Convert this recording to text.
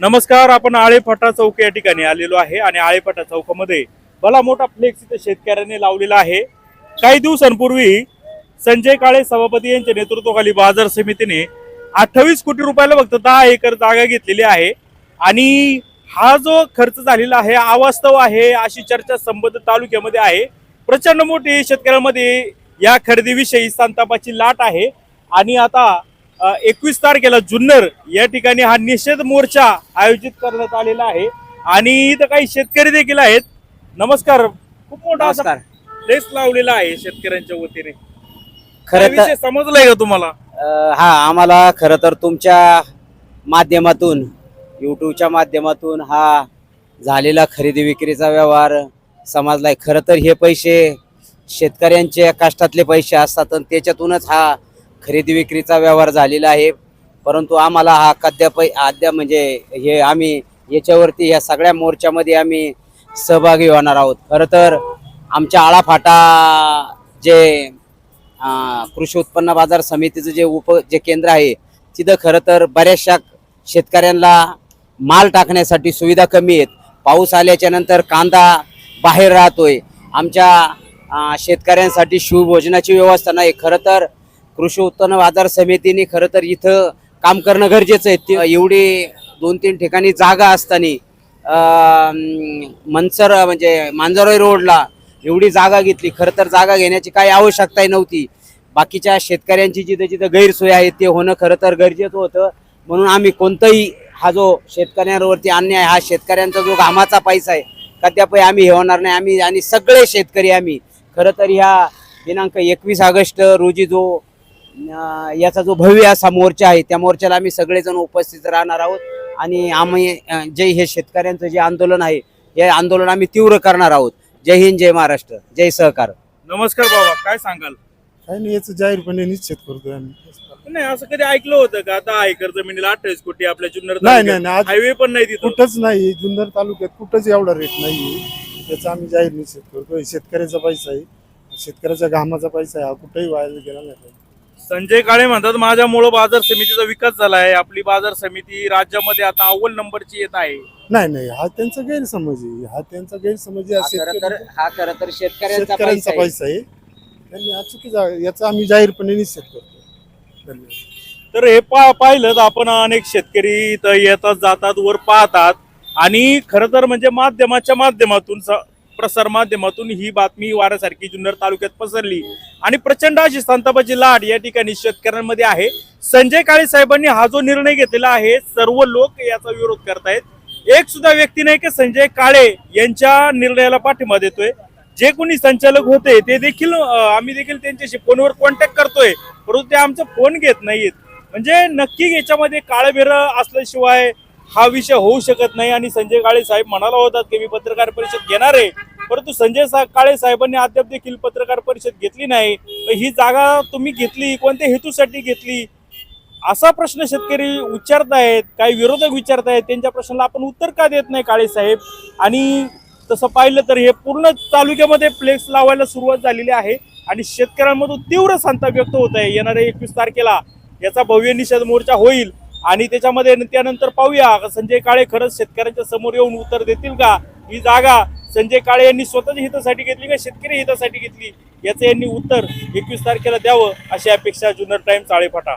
नमस्कार आपण आळेफाटा चौक या ठिकाणी आलेलो आहे आणि आळेफाटा चौकामध्ये भला मोठा फ्लेक्स इथे शेतकऱ्यांनी लावलेला आहे. काही दिवसांपूर्वी संजय काळे सभापती यांच्या नेतृत्वाखाली बाजार समितीने अठ्ठावीस कोटी रुपयाला फक्त दहा एकर जागा घेतलेली आहे. आणि हा जो खर्च झालेला आहे अवास्तव आहे अशी चर्चा संबंध तालुक्यामध्ये आहे. प्रचंड मोठी शेतकऱ्यांमध्ये या खरेदीविषयी संतापाची लाट आहे. आणि आता एकवीस तारखेला जुन्नर या ठिकाणी हा निषेध मोर्चा आयोजित करण्यात आलेला आहे. आणि इथं काही शेतकरी देखील आहेत. नमस्कार. खूप मोठा असा नमस्कार. प्लेस लावलेला आहे शेतकऱ्यांच्या वतीने. खरं तर विषय समजलाय का तुम्हाला? अं, हा आम्हाला खरं तर तुमच्या माध्यमातून यूट्यूबच्या माध्यमातून हा झालेला खरेदी विक्रीचा व्यवहार समजलाय. खरं तर हे पैसे शेतकऱ्यांचे कष्टातले पैसे असतात आणि त्याच्यातूनच हा खरेदी विक्रीचा व्यवहार झालेला आहे. परंतु आम्हाला हा अद्याप अद्याप म्हणजे हे आम्ही याच्यावरती या सगळ्या मोर्चामध्ये आम्ही सहभागी होणार आहोत. खरं तर आमच्या आळाफाटा जे कृषी उत्पन्न बाजार समितीचं जे उप जे केंद्र आहे तिथं खरं तर बऱ्याचशा शेतकऱ्यांना माल टाकण्यासाठी सुविधा कमी आहेत. पाऊस आल्याच्यानंतर कांदा बाहेर राहतोय. आमच्या शेतकऱ्यांसाठी शिवभोजनाची व्यवस्था नाही. खरं तर कृषी उत्पन्न बाजार समितीने खरं तर इथं काम करणं गरजेचं आहे. ते- एवढी दोन तीन ठिकाणी जागा असताना मनसर म्हणजे मांजरोई रोडला एवढी जागा घेतली. खरं तर जागा घेण्याची काही आवश्यकताही नव्हती. बाकीच्या शेतकऱ्यांची जिथे जिथं गैरसोय आहे ते होणं खरं तर गरजेचं होतं. म्हणून आम्ही कोणताही हा जो शेतकऱ्यांवरती अन्याय हा शेतकऱ्यांचा जो घामाचा पैसा आहे कद्यापही आम्ही हे होणार नाही. आम्ही आणि सगळे शेतकरी आम्ही. खरं तर ह्या दिनांक एकवीस ऑगस्ट रोजी जो याचा जो भव्य असा मोर्चा आहे त्या मोर्चाला आम्ही सगळेजण उपस्थित राहणार आहोत आणि आम्ही अं, जे हे शेतकऱ्यांचं जे आंदोलन आहे हे आंदोलन आम्ही तीव्र करणार आहोत. जय हिंद जय महाराष्ट्र जय सहकार. नमस्कार बाबा काय सांगाल? काही नाही याचं जाहीरपणे निश्चित करतोय आम्ही. नाही असं कधी ऐकलं होतं का? दहा एकर जमिनीला अठ्ठावीस कोटी आपल्या जुन्नर नाही, नाही, नाही, आज- हायवे पण नाही तिथं. कुठंच नाही जुन्नर तालुक्यात कुठंच एवढा रेट नाही त्याचा आम्ही जाहीर निश्चित करतोय. शेतकऱ्याचा पैसा आहे. शेतकऱ्याच्या घामाचा पैसा आहे. हा कुठेही वाया गेला नाही. संजय काळे म्हणतात माझ्यामुळं बाजार समितीचा विकास झाला आहे आपली बाजार समिती राज्यामध्ये आता अव्वल नंबरची येत आहे. नाही नाही हा त्यांचा गैरसमज आहे. हा त्यांचा गैरसमज आहे. हा खरं तर शेतकरी- हा खरं तर शेतकऱ्यांचा शेतकऱ्यांचा पैसा आहे. पैसा आहे. त्यांनी हा चुकीचा याचा आम्ही जाहीरपणे निश्चित करतो. धन्यवाद. तर हे पा पाहिलं तर आपण अनेक शेतकरी इथं येतात जातात वर पाहतात. आणि खरं तर म्हणजे माध्यमाच्या माध्यमातून स- प्रसारमाध्यमातून ही बातमी वाऱ्यासारखी जुन्नर तालुक्यात पसरली. आणि प्रचंड अशी संतापाची लाट या ठिकाणी शेतकऱ्यांमध्ये आहे. संजय काळे साहेबांनी हा जो निर्णय घेतलेला आहे सर्व लोक याचा विरोध करतायत. एक सुद्धा व्यक्ती नाही की संजय काळे यांच्या निर्णयाला पाठिंबा देतोय. जे कोणी संचालक होते ते देखील आम्ही देखील त्यांच्याशी फोनवर कॉन्टॅक्ट करतोय. परंतु ते आमचा फोन घेत नाहीत म्हणजे नक्की याच्यामध्ये काळबेर असल्याशिवाय हा विषय होऊ शकत नाही आणि संजय काळे साहेब म्हणाला होतात की मी पत्रकार परिषद घेणार आहे. परंतु संजय सा- काळे साहेबांनी अद्याप देखील पत्रकार परिषद घेतली नाही. तर ही जागा तुम्ही घेतली कोणत्या हेतूसाठी घेतली? असा प्रश्न शेतकरी विचारतायत काही विरोधक विचारतायत त्यांच्या प्रश्नाला आपण उत्तर का देत नाही काळे साहेब? आणि तसं पाहिलं तर हे पूर्ण तालुक्यामध्ये फ्लेक्स लावायला सुरुवात झालेली आहे आणि शेतकऱ्यांमधून तीव्र संताप व्यक्त होत आहे. येणाऱ्या एकवीस तारखेला याचा भव्य निषेध मोर्चा होईल. आणि त्याच्यामध्ये त्यानंतर पाहूया. संजय काळे खरंच शेतकऱ्यांच्या समोर येऊन उत्तर देतील का? ही जागा संजय काळे यांनी स्वतःच्या हितासाठी घेतली का शेतकरी हितासाठी घेतली? याचं यांनी उत्तर एकवीस तारखेला द्यावं अशी अपेक्षा जुन्नर टाइम्स आळेफाटा.